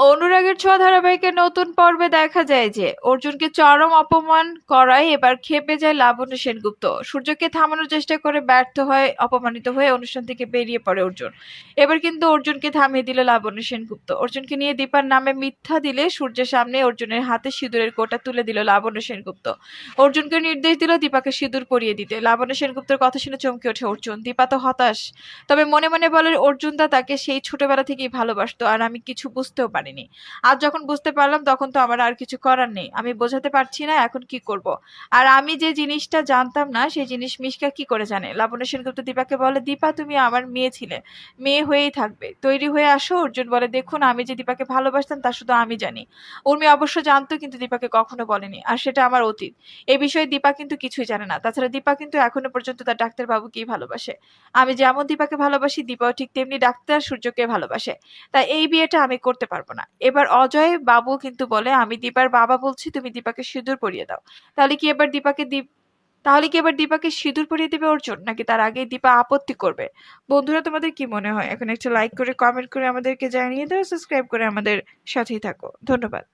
অনুরাগের ছোঁয়া ধারাবাহিকের নতুন পর্বে দেখা যায় যে অর্জুনকে চরম অপমান করায় এবার খেপে যায় লাবণ্য সেনগুপ্ত। সূর্যকে থামানোর চেষ্টা করে ব্যর্থ হয়, অপমানিত হয়ে অনুষ্ঠান থেকে বেরিয়ে পড়ে অর্জুন। এবার কিন্তু অর্জুনকে থামিয়ে দিল লাবণ্য সেনগুপ্ত। অর্জুনকে নিয়ে দীপার নামে মিথ্যা দিলে সূর্যের সামনে অর্জুনের হাতে সিঁদুরের কোটা তুলে দিল লাবণ্য সেনগুপ্ত। অর্জুনকে নির্দেশ দিল দীপাকে সিঁদুর পরিয়ে দিতে। লাবণ্য সেনগুপ্তের কথা শুনে চমকে ওঠে অর্জুন। দীপা তো হতাশ। তবে মনে মনে বলে অর্জুন দা তাকে সেই ছোটবেলা থেকেই ভালোবাসতো, আর আমি কিছু বুঝতেও পারিনি। আজ যখন বুঝতে পারলাম, তখন তো আমার আর কিছু করার নেই। আমি বোঝাতে পারছি না এখন কি করব। আর আমি যে জিনিসটা জানতাম না, সেই জিনিস মিশকা কি করে জানে? লাবণ্য সেনগুপ্ত দীপাকে বলে, দীপা, তুমি আমার মেয়ে ছিলে। মেয়ে হয়েই থাকবে। তৈরি হয়ে আসো। অর্জুন বলে, দেখুন, আমি যে দীপাকে ভালোবাসতাম, তা শুধু আমি জানি। উর্মি অবশ্য জানতো, কিন্তু দীপাকে কখনো বলেনি। আর সেটা আমার অতীত। এ বিষয়ে দীপা কিন্তু কিছুই জানে না। তাছাড়া দীপা কিন্তু এখনও পর্যন্ত তার ডাক্তারবাবুকেই ভালোবাসে। আমি যেমন দীপাকে ভালোবাসি, দীপাও ঠিক তেমনি ডাক্তার সূর্যকে ভালোবাসে। তাই এই বিয়েটা আমি করতে পারব না। এবার অজয় বাবু কিন্তু বলে, আমি দীপার বাবা বলছি, তুমি দীপাকে সিঁদুর পরিয়ে দাও। তাহলে কি এবার দীপাকে দীপ, তাহলে কি এবার দীপাকে সিঁদুর পরিয়ে দেবে অর্জুন, নাকি তার আগে দীপা আপত্তি করবে? বন্ধুরা, তোমাদের কি মনে হয়? এখন একটা লাইক করে কমেন্ট করে আমাদেরকে জানিয়ে দাও সাবস্ক্রাইব করে আমাদের সাথেই থাকো। ধন্যবাদ।